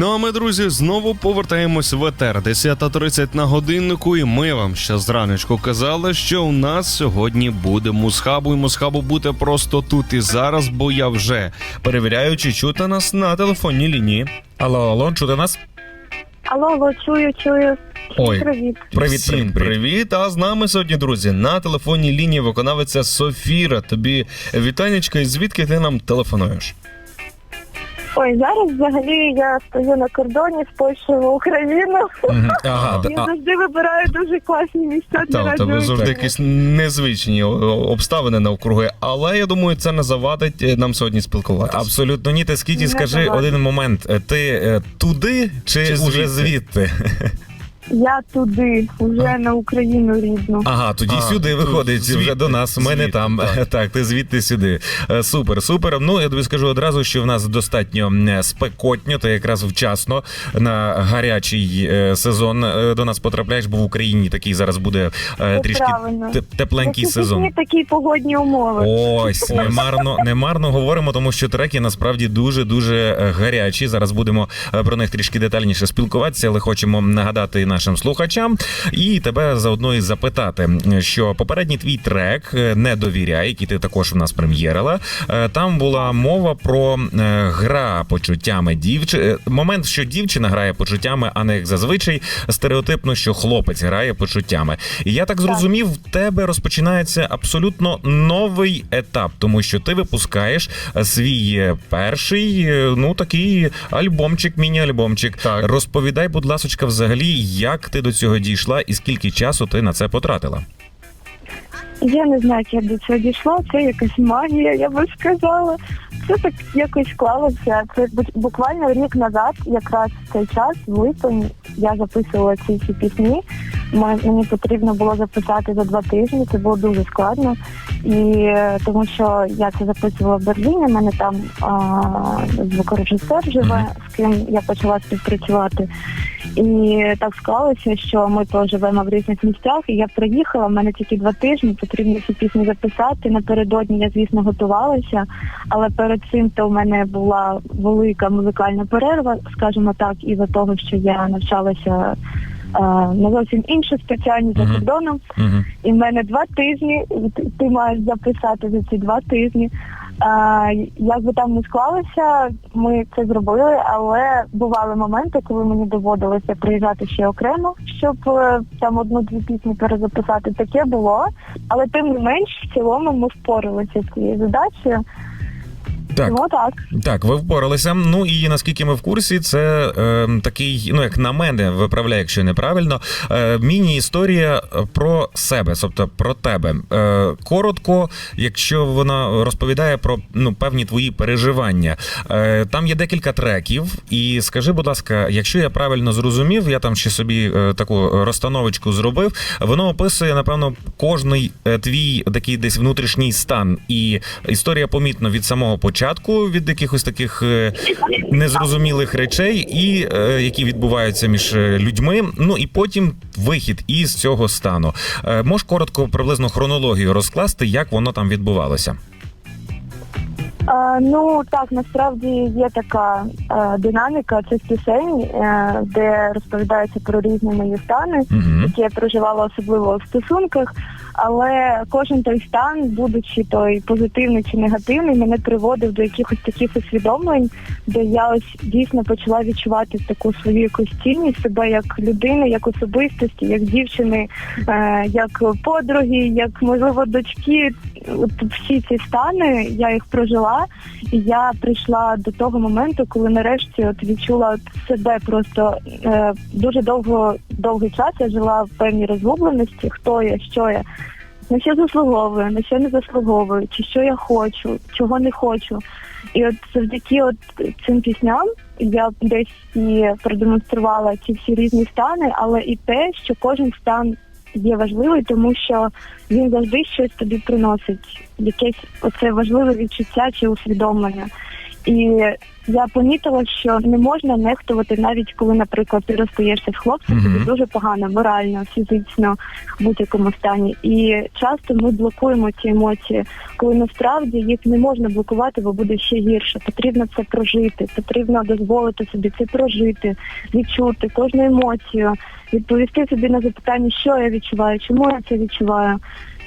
Ну а ми, друзі, знову повертаємось в етер 10.30 на годиннику, і ми вам ще зранечку казали, що у нас сьогодні буде мусхабу, і мусхабу буде просто тут і зараз, бо я вже перевіряю, чи чути нас на телефонній лінії. Алло, алло, чути нас? Алло, алло, чую, чую. Ой. Привіт. Привіт, Всім привіт, привіт. привіт. А з нами сьогодні, друзі, на телефонній лінії виконавиця Софіра. Тобі вітанечка, і звідки ти нам телефонуєш? Ой, зараз взагалі я стою на кордоні з Польщею в Україну. Мгм. Ага, Я а, завжди вибираю дуже класні місця для Та, у тебе завжди якісь незвичні о- обставини навкруги, але я думаю, це не завадить е, нам сьогодні спілкуватися. абсолютно ні. Ти скільки Не скажи давай. один момент. Е, Ти е, туди чи, Чи уже звідти? звідти? Я туди, вже на Україну рідну. Ага, тоді А, сюди виходить вже до нас. Ми не звідти, там. так. Так. ти звідти сюди. Е, Супер, супер. Ну я тобі скажу одразу, що в нас достатньо м, спекотньо, та якраз вчасно на гарячий е, сезон е, до нас потрапляєш, бо в Україні такий зараз буде е, Це трішки правильно. тепленький Які сезон. такі погодні умови. Ось немарно, немарно говоримо, тому що треки насправді дуже дуже гарячі. Зараз будемо е, про них трішки детальніше спілкуватися, але хочемо нагадати нашим слухачам і тебе заодно і запитати, що попередній твій трек е, не довіряй, який ти також в нас прем'єрила. е, Там була мова про е, гра почуттями дівчини. Момент, що дівчина грає почуттями, а не як зазвичай стереотипно, що хлопець грає почуттями. І я так зрозумів, в тебе розпочинається абсолютно новий етап, тому що ти випускаєш свій перший, ну такий альбомчик, міні-альбомчик. Так. Розповідай, будь ласочка, взагалі, як ти до цього дійшла і скільки часу ти на це потратила? Я не знаю, як я до цього дійшла. Це якась магія, я би сказала. Це так якось склалося. Це бу- буквально рік назад, якраз в цей час, в липень, я записувала ці пісні. Мені потрібно було записати за два тижні. Це було дуже складно. І е, тому що я це записувала в Берліні. У мене там а, звукорежисер живе, з ким я почала співпрацювати. І так склалося, що ми то живемо в різних місцях. І я приїхала. в мене тільки два тижні. Потрібно ці пісні записати. Напередодні я, звісно, готувалася, але перед цим то в мене була велика музикальна перерва, скажімо так, із-за того, що я навчалася. На зовсім іншу спеціальність за кордоном, і в мене два тижні. ти- Ти маєш записати за ці два тижні. А, як би там не склалося, ми це зробили, але бували моменти, коли мені доводилося приїжджати ще окремо, щоб е, там одну-дві пісні перезаписати. Таке було, але тим не менш, в цілому ми впоралися з цією задачею. Так. Тому так. Так, ви впоралися. Ну і наскільки ми в курсі, це е, такий, ну як на мене, виправляю, якщо неправильно. Е, міні-історія про себе, тобто про тебе. Е, коротко, якщо вона розповідає про ну певні твої переживання. Е, там є декілька треків, і скажи, будь ласка, якщо я правильно зрозумів, я там ще собі е, таку розстановочку зробив. Воно описує, напевно, кожний е, твій такий десь внутрішній стан. І історія помітно від самого початку, від якихось таких е, незрозумілих речей, і е, які відбуваються між е, людьми. Ну і потім вихід із цього стану. Е, Можеш коротко приблизно хронологію розкласти, як воно там відбувалося? А, ну так, насправді є така е, динаміка цих пісень, е, де розповідається про різні мої стани. Угу. які я проживала особливо в стосунках, але кожен той стан, будучи той позитивний чи негативний, мене приводив до якихось таких усвідомлень, де я ось дійсно почала відчувати таку свою якусь цінність себе як людини, як особистості, як дівчини, е, як подруги, як можливо дочки. От всі ці стани я їх прожила, і я прийшла до того моменту, коли нарешті от відчула от себе просто е, дуже довго довгий час я жила в певній розгубленості, хто я, що я, на що заслуговую, на що не заслуговую, чи що я хочу, чого не хочу. І от завдяки от цим пісням я десь і продемонструвала ці всі різні стани, але і те, що кожен стан є важливий, тому що він завжди щось тобі приносить, якесь оце важливе відчуття чи усвідомлення. І я помітила, що не можна нехтувати навіть коли, наприклад, ти розстаєшся з хлопцем, тобі дуже погано, морально, фізично, в будь-якому стані. І часто ми блокуємо ці емоції, коли насправді їх не можна блокувати, бо буде ще гірше. Потрібно це прожити, потрібно дозволити собі це прожити, відчути кожну емоцію, відповісти собі на запитання, що я відчуваю, чому я це відчуваю.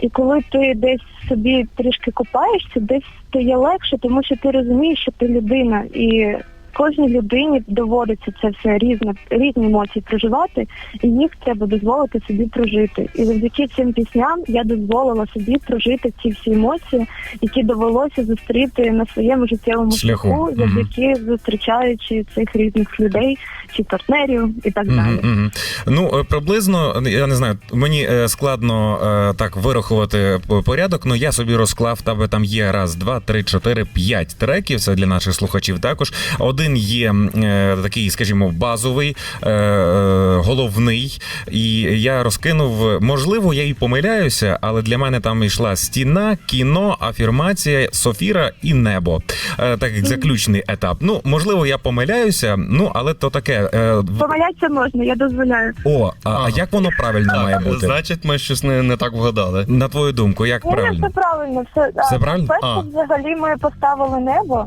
І коли ти десь собі трішки копаєшся, десь стає легше, тому що ти розумієш, що ти людина, і кожній людині доводиться це все різне, різні емоції проживати, і їх треба дозволити собі прожити. І завдяки цим пісням я дозволила собі прожити ці всі емоції, які довелося зустріти на своєму життєвому Шляху. завдяки зустрічаючи цих різних людей чи партнерів і так далі. Мгм, мгм. Ну е, приблизно я не знаю, мені е, складно е, так вирахувати порядок. Ну я собі розклав. Тебе там є раз, два, три, чотири, п'ять треків. Це для наших слухачів також. Один є е, такий, скажімо, базовий, е, е, головний. І я розкинув. Можливо, я і помиляюся, але для мене там йшла стіна, кіно, афірмація, софіра і небо. Е, так як заключний етап. Ну можливо, я помиляюся. Ну але то таке. Е, Помилятися можна, я дозволяю. о, а, а як воно правильно має бути? значить, ми щось не, не так вгадали. На твою думку, як Ні, ні, правильно? все правильно. Все, Все правильно? Перше, А. взагалі, ми поставили небо.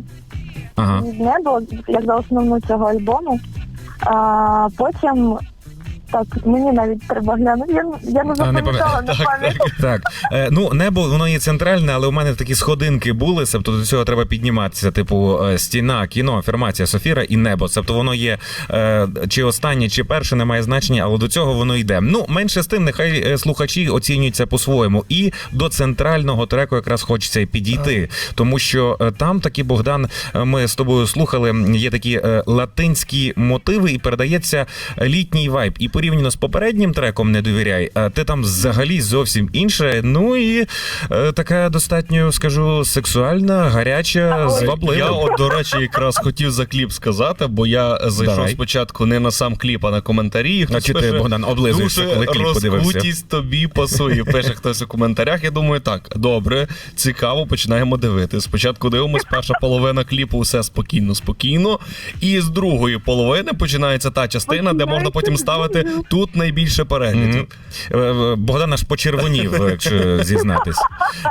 Ага. було, як за основну цього альбому. А потім. Так, мені навіть треба глянути. Я, я не запам'ятала на пам'ять. Так, е, ну небо воно є центральне, але у мене такі сходинки були. Тобто до цього треба підніматися. Типу е, стіна, кіно, афірмація, софіра і небо. Тобто воно є е, чи останнє, чи перше, не має значення, але до цього воно йде. Ну менше з тим, нехай е, слухачі оцінюють це по-своєму. І до центрального треку якраз хочеться і підійти, тому що е, там такі Богдан, е, ми з тобою слухали. Є такі е, латинські мотиви, і передається літній вайб. І порівняно з попереднім треком не довіряй. а Ти там взагалі зовсім інше. Ну і е, така достатньо, скажу, сексуальна, гаряча, зваблива. Я, от, до речі, якраз хотів за кліп сказати, бо я зайшов Давай. спочатку не на сам кліп, а на коментарі. і Хтось чи ти, пише, Богдан, облизуєшся, коли кліп подивився? розкутість тобі пасує. Пише хтось у коментарях. Я думаю, так, добре, цікаво, починаємо дивити. Спочатку дивимось, перша половина кліпу, все спокійно, спокійно. І з другої половини починається та частина, де можна потім ставити тут найбільше переглядів. Е, е, Богдан аж почервонів, е, якщо зізнатись.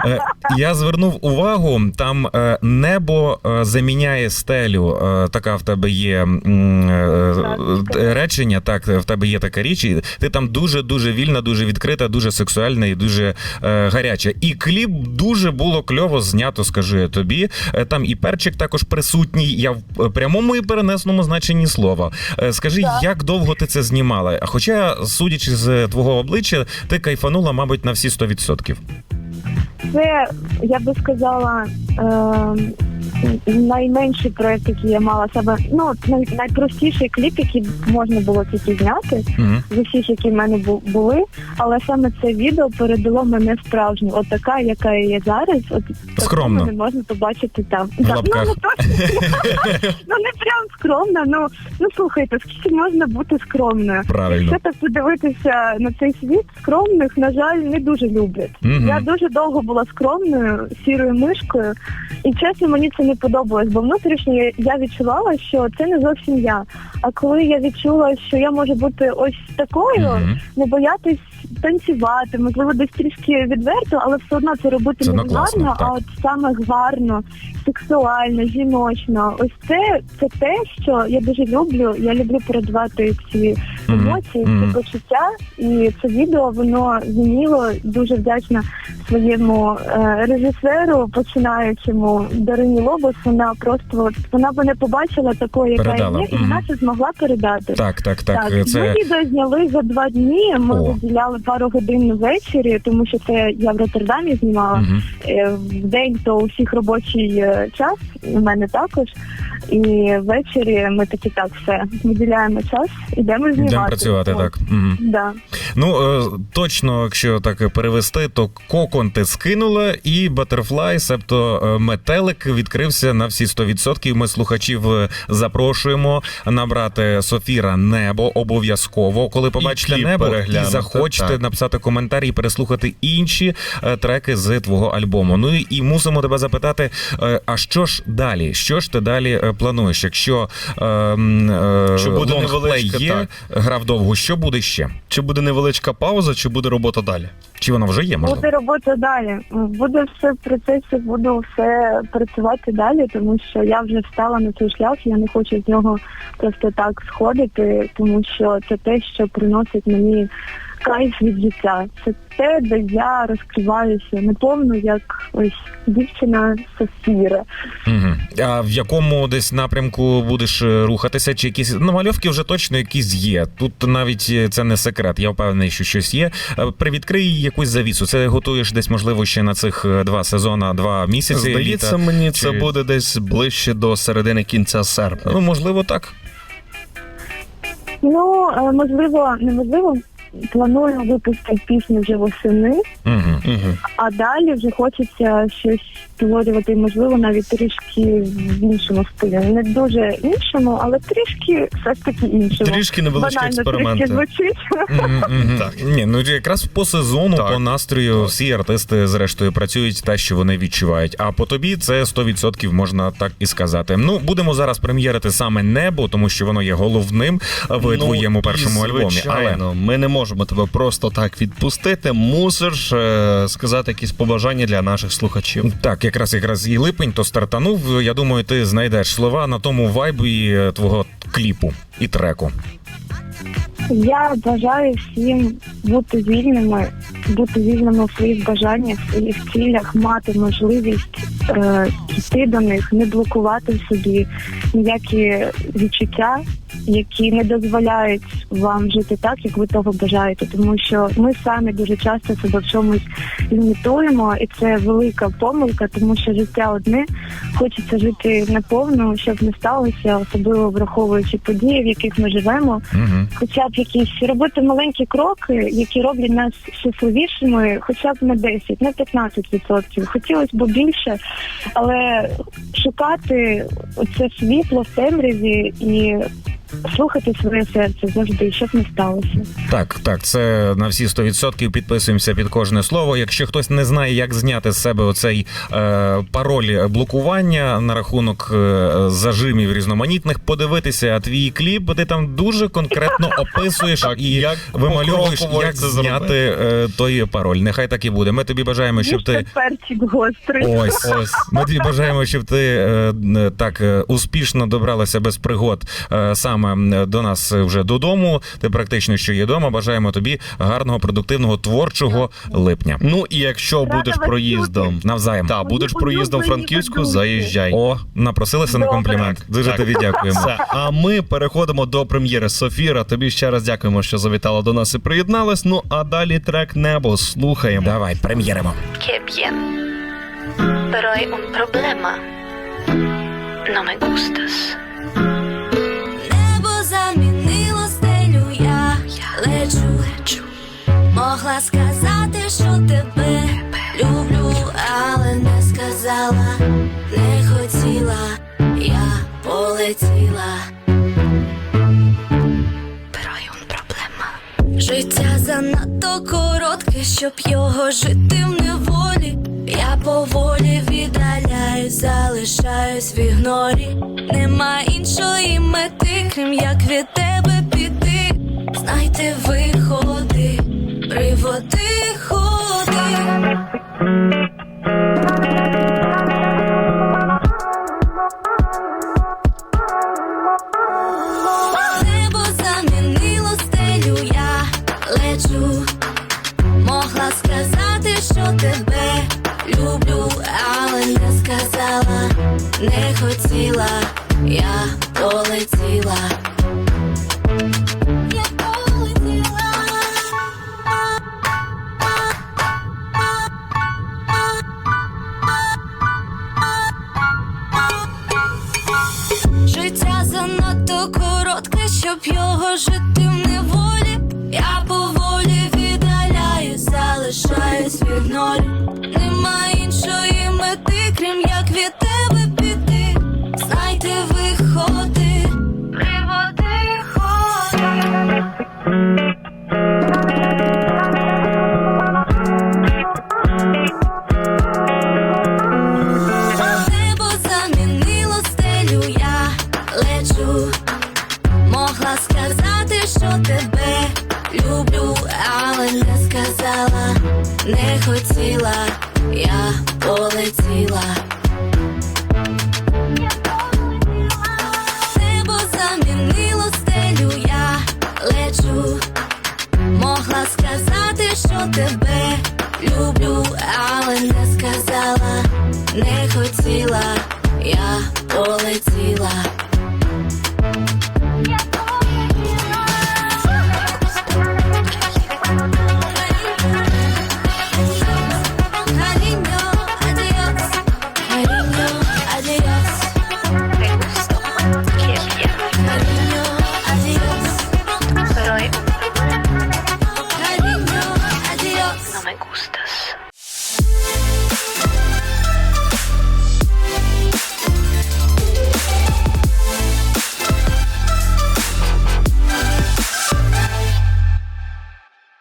Е, Я звернув увагу, там е, небо е, заміняє стелю. Така в тебе є речення. Так, в тебе є така річ. і Ти там дуже дуже вільна, дуже відкрита, дуже сексуальна і дуже гаряча. І кліп дуже було кльово знято, скажу я тобі. Там і перчик також присутній. Я в прямому і перенесному значенні слова. Скажи, Так. як довго ти це знімала? Хоча, судячи з твого обличчя, ти кайфанула, мабуть, на всі 100%. Це, я би сказала, е, найменший проєкт, який я мала себе. Ну, най, найпростіший кліп, який можна було тільки зняти Угу. з усіх, які в мене бу- були. Але саме це відео передало мене справжню. От така, яка я є зараз, от Скромно. мене можна побачити там. В Да. Ну, не точно. ну не прям скромно. Ну ну слухайте, скільки можна бути скромною? Правильно. Якщо так подивитися на цей світ, скромних, на жаль, не дуже люблять. Мгм. Я дуже довго була скромною, сірою мишкою, і чесно, мені це не подобалось, бо внутрішньо я- відчувала, що це не зовсім я. А коли я відчула, що я можу бути ось такою, Мгм. не боятись танцювати, можливо, десь трішки відверто, але все одно це робити Це не гарно, а от саме гарно, сексуально, жіночно. Ось це, це те, що я дуже люблю. Я люблю передавати ці Мгм. емоції, Мгм. ці почуття. І це відео воно змінило. Дуже вдячна своєму е, режисеру, починаючому Дарині Лобос. Вона просто от, вона мене побачила такою, яка Передала. я є, і Мгм. вона це змогла передати. Так, так, так. ми Це відео зняли за два дні. Ми О. виділяли пару годин ввечері, тому що це я в Роттердамі знімала. Е, В день то у всіх робочий е, час, у мене також. І ввечері ми такі так все виділяємо час, ідемо знімати. Йдемо працювати, так. Мгм. Да. Ну е, точно, якщо так перевести, то кокон ти скинула, і Butterfly, себто е, метелик, відкрився на всі 100%. Ми слухачів е, запрошуємо набрати Софіра небо обов'язково. Коли побачите кліп небо, і захочете так. написати коментар і переслухати інші треки з твого альбому. Ну і- і мусимо тебе запитати: а що ж далі? Що ж ти далі плануєш? Якщо е, е, буде невеличка, є, так. грав довго, що буде ще? Чи буде невеличка пауза, чи буде робота далі? Чи вона вже є? Можливо? Буде робота далі. Буде все в процесі, буду все працювати далі, тому що я вже встала на цей шлях. Я не хочу з нього просто так сходити, тому що це те, що приносить мені кайф від життя. Це те, де я розкриваюся наповну, як ось дівчина Софіра. Угу. А в якому десь напрямку будеш е, рухатися? Чи якісь ну, мальовки вже точно якісь є? Тут навіть е, це не секрет. Я впевнений, що щось є. Е, Привідкрий якусь завісу. Це готуєш десь, можливо, ще на цих два сезони, два місяці. Здається, літа. мені Чи- це буде десь ближче до середини кінця серпня. Ну, можливо, так. Ну можливо, неможливо. Планую випустити пісню вже восени, Угу. Угу. а далі вже хочеться щось створювати, можливо, навіть трішки в іншому стилі. Не дуже іншому, але трішки все ж таки іншому. Трішки невеличкі Банально експерименти. трішки звучить. Так. Ні, ну якраз по сезону, Так. по настрою всі артисти зрештою працюють те, що вони відчувають. А по тобі це 100% можна так і сказати. Ну будемо зараз прем'єрити саме небо, тому що воно є головним в твоєму першому Ну, і, альбомі. Але Звичайно, ми не можемо тебе просто так відпустити. Мусиш е, сказати якісь побажання для наших слухачів. так, якраз якраз і липень то стартанув. Я думаю, ти знайдеш слова на тому вайбі е, твого кліпу і треку. Я бажаю всім бути вільними, бути вільними в своїх бажаннях, в своїх цілях, мати можливість е, йти до них, не блокувати в собі ніякі відчуття, які не дозволяють вам жити так, як ви того бажаєте. Тому що ми самі дуже часто себе в чомусь лімітуємо, і це велика помилка, тому що життя одне хочеться жити наповну, щоб не сталося, особливо враховуючи події, в яких ми живемо Угу. хоча б якісь робити маленькі кроки, які роблять нас щасливішими, хоча б на 10, на 15%. Хотілося б більше, але шукати це світло в темряві і слухати своє серце завжди, щоб не сталося. Так, так, це на всі 100% підписуємося під кожне слово. Якщо хтось не знає, як зняти з себе оцей е, пароль блокування на рахунок е, зажимів різноманітних, подивитися твій кліп, ти там дуже конкретно описуєш Так, і як вимальовуєш, як це зняти е, той пароль. Нехай так і буде. Ми тобі бажаємо, щоб ти. Перчик гострий. Ось ось ми тобі бажаємо, щоб ти е, е, так е, успішно добралася без пригод е, саме е, до нас вже додому. Ти практично що є вдома. Бажаємо тобі гарного, продуктивного, творчого липня. Ну і якщо Рада будеш вас проїздом, Навзаєм. та будеш Мої проїздом в улюблені Франківську, ведучі. заїжджай. О, напросилися на Добре. комплімент. Дуже Так. тобі дякуємо. Все. А ми переходимо до прем'єри. Софіра, тобі ще раз дякуємо, що завітала до нас і приєдналась. Ну а далі трек небо слухаємо. Давай, прем'єримо. Qué bien. Pero hay un problema. No me gustas. Лечу, могла сказати, що тебе люблю, але не сказала, не хотіла, я полетіла. Un problema. Життя занадто коротке, щоб його жити в неволі. Я поволі віддаляюсь, залишаюсь в ігнорі. Нема іншої мети, крім як від. Знайте виходи, приводи ходи. Небо замінило стелю, я лечу. Могла сказати, що тебе люблю, але не сказала, не хотіла, я не хотіла, я полетіла.